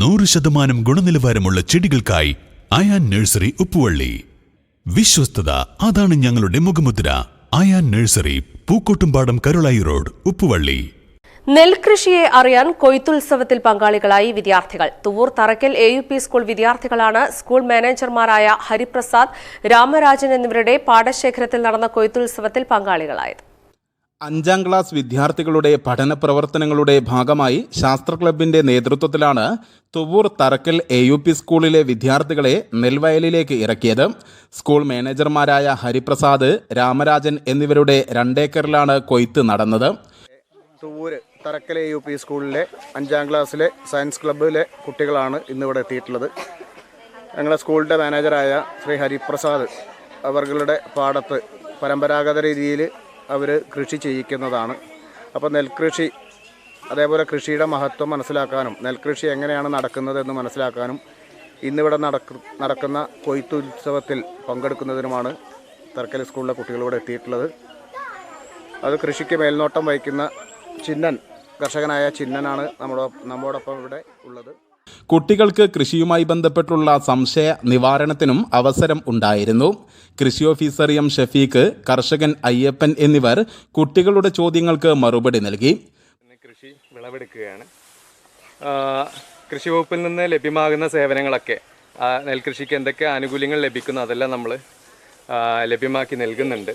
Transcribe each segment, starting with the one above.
നൂറ് ശതമാനം ഗുണനിലവാരമുള്ള ചെടികൾക്കായി അയാൻ നഴ്സറി ഉപ്പുവള്ളി. വിശ്വസ്തത അതാണ് ഞങ്ങളുടെ മുഖമുദ്ര. Ayan nursery Pookkottumpadam Karulai road Uppuvally. നെൽകൃഷിയെ അറിയാൻ കൊയ്ത്തുത്സവത്തിൽ പങ്കാളികളായി വിദ്യാർത്ഥികൾ. Thuvvur Tharakkal A U P school വിദ്യാർത്ഥികളാണ് സ്കൂൾ മാനേജർമാരായ ഹരിപ്രസാദ് രാമരാജൻ എന്നിവരുടെ പാടശേഖരത്തിൽ നടന്ന കൊയ്ത്തുത്സവത്തിൽ പങ്കാളികളായത്. അഞ്ചാം ക്ലാസ് വിദ്യാർത്ഥികളുടെ പഠന പ്രവർത്തനങ്ങളുടെ ഭാഗമായി ശാസ്ത്ര ക്ലബിന്റെ നേതൃത്വത്തിലാണ് Thuvvur Tharakkal A U P സ്കൂളിലെ വിദ്യാർത്ഥികളെ നെൽവയലിലേക്ക് ഇറക്കിയത്. സ്കൂൾ മാനേജർമാരായ ഹരിപ്രസാദ് രാമരാജൻ എന്നിവരുടെ രണ്ടേക്കറിലാണ് കൊയ്ത്ത് നടന്നത്. Thuvvur Tharakkal A U P സ്കൂളിലെ അഞ്ചാം ക്ലാസ്സിലെ സയൻസ് ക്ലബ്ബിലെ കുട്ടികളാണ് ഇന്നിവിടെ എത്തിയിട്ടുള്ളത്. ഞങ്ങളെ സ്കൂളിന്റെ മാനേജറായ ശ്രീ ഹരിപ്രസാദ് അവരുടെ പാടത്ത് പരമ്പരാഗത രീതിയിൽ അവർ കൃഷി ചെയ്യിക്കുന്നതാണ്. അപ്പോൾ നെൽകൃഷി അതേപോലെ കൃഷിയുടെ മഹത്വം മനസ്സിലാക്കാനും നെൽകൃഷി എങ്ങനെയാണ് നടക്കുന്നതെന്ന് മനസ്സിലാക്കാനും ഇന്നിവിടെ നടക്ക നടക്കുന്ന കൊയ്ത്തുത്സവത്തിൽ പങ്കെടുക്കുന്നതിനുമാണ് തർക്കൽ സ്കൂളിലെ കുട്ടികളിവിടെ എത്തിയിട്ടുള്ളത്. അത് കൃഷിക്ക് മേൽനോട്ടം വഹിക്കുന്ന ചിന്നൻ കർഷകനായ ചിന്നനാണ് നമ്മുടെ നമ്മോടൊപ്പം ഇവിടെ ഉള്ളത്. കുട്ടികൾക്ക് കൃഷിയുമായി ബന്ധപ്പെട്ടുള്ള സംശയ നിവാരണത്തിനും അവസരം ഉണ്ടായിരുന്നു. കൃഷി ഓഫീസർ എം ഷഫീഖ് കർഷകൻ അയ്യപ്പൻ എന്നിവർ കുട്ടികളുടെ ചോദ്യങ്ങൾക്ക് മറുപടി നൽകി. കൃഷി വിളവെടുക്കുകയാണ്. കൃഷി വകുപ്പിൽ നിന്ന് ലഭ്യമാകുന്ന സേവനങ്ങളൊക്കെ നെൽകൃഷിക്ക് എന്തൊക്കെ ആനുകൂല്യങ്ങൾ ലഭിക്കുന്നു അതെല്ലാം നമ്മൾ ലഭ്യമാക്കി നൽകുന്നുണ്ട്.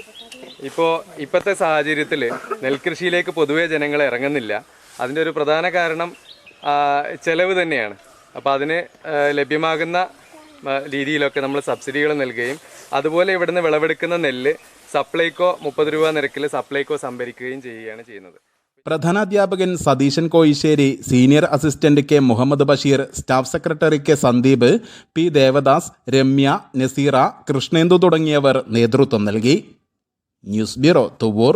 ഇപ്പോൾ ഇപ്പോഴത്തെ സാഹചര്യത്തിൽ നെൽകൃഷിയിലേക്ക് പൊതുവേ ജനങ്ങൾ ഇറങ്ങുന്നില്ല. അതിന്റെ ഒരു പ്രധാന കാരണം ചെലവ് തന്നെയാണ്. അപ്പോൾ അതിന് ലഭ്യമാകുന്ന രീതിയിലൊക്കെ നമ്മൾ സബ്സിഡികൾ നൽകുകയും അതുപോലെ ഇവിടുന്ന് വിളവെടുക്കുന്ന നെല്ല് സപ്ലൈകോ മുപ്പത് രൂപ നിരക്കിൽ സപ്ലൈകോ സംഭരിക്കുകയും ചെയ്യുകയാണ് ചെയ്യുന്നത്. പ്രധാനാധ്യാപകൻ Satheesan Koyissery senior assistant K Muhammad Basheer staff secretary K Sandeep P Devadas Ramya Naseera Krishnendu തുടങ്ങിയവർ നേതൃത്വം നൽകി. News bureau Thuvoor.